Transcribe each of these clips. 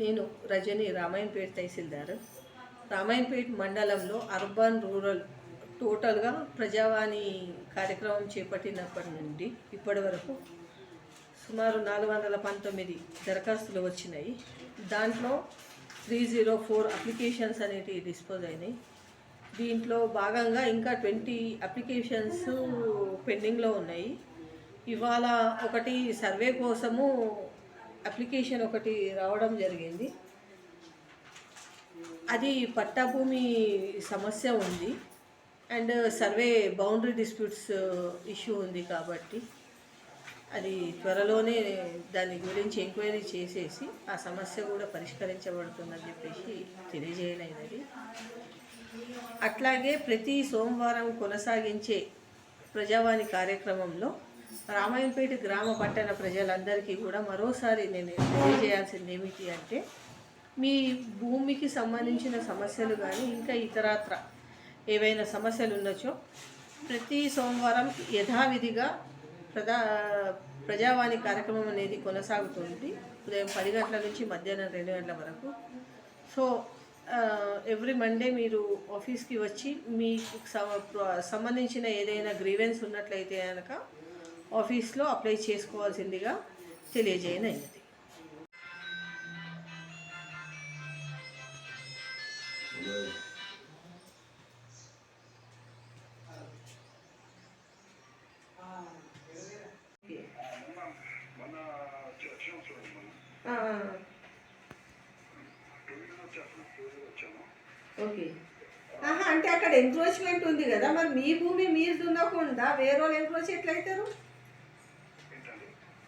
నేను రజని రామాయణపేట తహసీల్దార్. రామాయణపేట మండలంలో urban rural టోటల్గా ప్రజావాణి కార్యక్రమం చేపట్టినప్పటి నుండి ఇప్పటి వరకు సుమారు నాలుగు వందల పంతొమ్మిది దరఖాస్తులు వచ్చినాయి. దాంట్లో త్రీ జీరో ఫోర్ అప్లికేషన్స్ అనేటివి డిస్పోజ్ అయినాయి. దీంట్లో భాగంగా ఇంకా ట్వంటీ అప్లికేషన్స్ పెండింగ్లో ఉన్నాయి. ఇవాళ ఒకటి సర్వే కోసము అప్లికేషన్ ఒకటి రావడం జరిగింది. అది పట్టాభూమి సమస్య ఉంది. And survey boundary disputes issue ఉంది కాబట్టి అది త్వరలోనే దాని గురించి ఎంక్వైరీ చేసేసి ఆ సమస్య కూడా పరిష్కరించబడుతుందని చెప్పేసి తెలియజేయనైనది అట్లాగే ప్రతి సోమవారం కొనసాగించే ప్రజావాణి కార్యక్రమంలో రామాయణపేట గ్రామ పట్టణ ప్రజలందరికీ కూడా మరోసారి నేను తెలియజేయాల్సింది ఏమిటి అంటే మీ భూమికి సంబంధించిన సమస్యలు కానీ ఇంకా ఇతరత్ర ఏవైనా సమస్యలు ఉండొచ్చో ప్రతి సోమవారం యథావిధిగా ప్రజా ప్రజావాణి కార్యక్రమం అనేది కొనసాగుతుంది. ఉదయం పది గంటల నుంచి మధ్యాహ్నం రెండు గంటల వరకు. సో ఎవ్రీ మండే మీరు ఆఫీస్కి వచ్చి మీకు సంబంధించిన ఏదైనా గ్రీవెన్స్ ఉన్నట్లయితే కనుక ఆఫీస్లో అప్లై చేసుకోవాల్సిందిగా తెలియజేయనైనది ఓకే. అంటే అక్కడ ఎంక్రోచ్మెంట్ ఉంది కదా మరి మీ భూమి మీరు దున్నకుండా వేరే వాళ్ళు ఎంక్రోచ్ ఎట్లయితారు?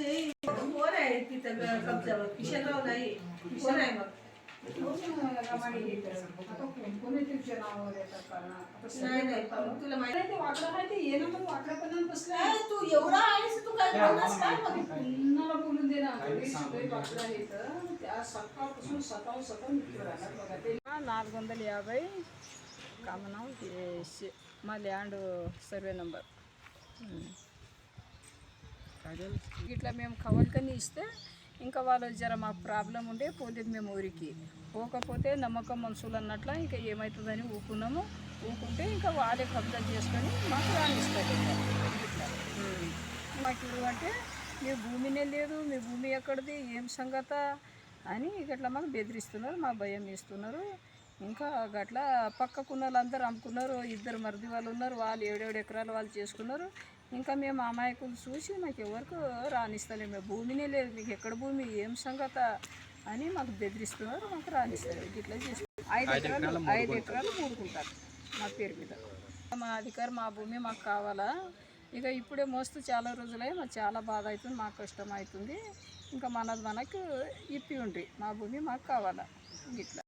म्हणजे कोण आहे तिथं कब्जावर किशनराव नाही कोण आहे मग नाही नाही पण तुला माहिती काय तू एवढा आहेस तू काय बोललास काय मग बोलून दे ना वाकडं आहे तर त्या सकाळपासून सकाळ सकाळ निघतो राहणार बघा ते నాలుగు వందల యాభై కమనం ఏ- మా ల్యాండ్ సర్వే నెంబర్ ఇట్లా మేము కవల్కని ఇస్తే ఇంకా వాళ్ళు జర మాకు ప్రాబ్లం ఉండే పోతే మేము ఊరికి. పోకపోతే నమ్మకం మనుషులు అన్నట్ల ఇంకా ఏమవుతుందని ఊకున్నాము. ఊకుంటే ఇంకా వాళ్ళే కబ్జా చేసుకొని మాకు రాణిస్తారు ఇట్లా మాకు ఇప్పుడు అంటే మీ భూమినే లేదు మీ భూమి ఎక్కడిది ఏం సంగత అని ఇట్లా మాకు బెదిరిస్తున్నారు మా భయం ఇస్తున్నారు ఇంకా గట్లా పక్కకున్న వాళ్ళందరూ అమ్ముకున్నారు ఇద్దరు మరిది వాళ్ళు ఉన్నారు వాళ్ళు ఏడేడు ఎకరాలు వాళ్ళు చేసుకున్నారు. ఇంకా మేము అమాయకులు చూసి మాకు ఎవరికి రాణిస్తలేము భూమినే లేదు మీకు ఎక్కడ భూమి ఏం సంగత అని మాకు బెదిరిస్తున్నారు మాకు రాణిస్తారు ఇట్లా చేస్తారు ఐదు ఎకరాలు ఐదు ఎకరాలు మూడుకుంటారు మా పేరు మీద. మా అధికారి మా భూమి మాకు కావాలా? ఇక ఇప్పుడే మోస్తూ చాలా రోజులై మాకు చాలా బాధ అవుతుంది మాకు కష్టం అవుతుంది. ఇంకా మనది మనకు ఇప్పి ఉండ్రి మా భూమి మాకు కావాలా? ఇట్లా.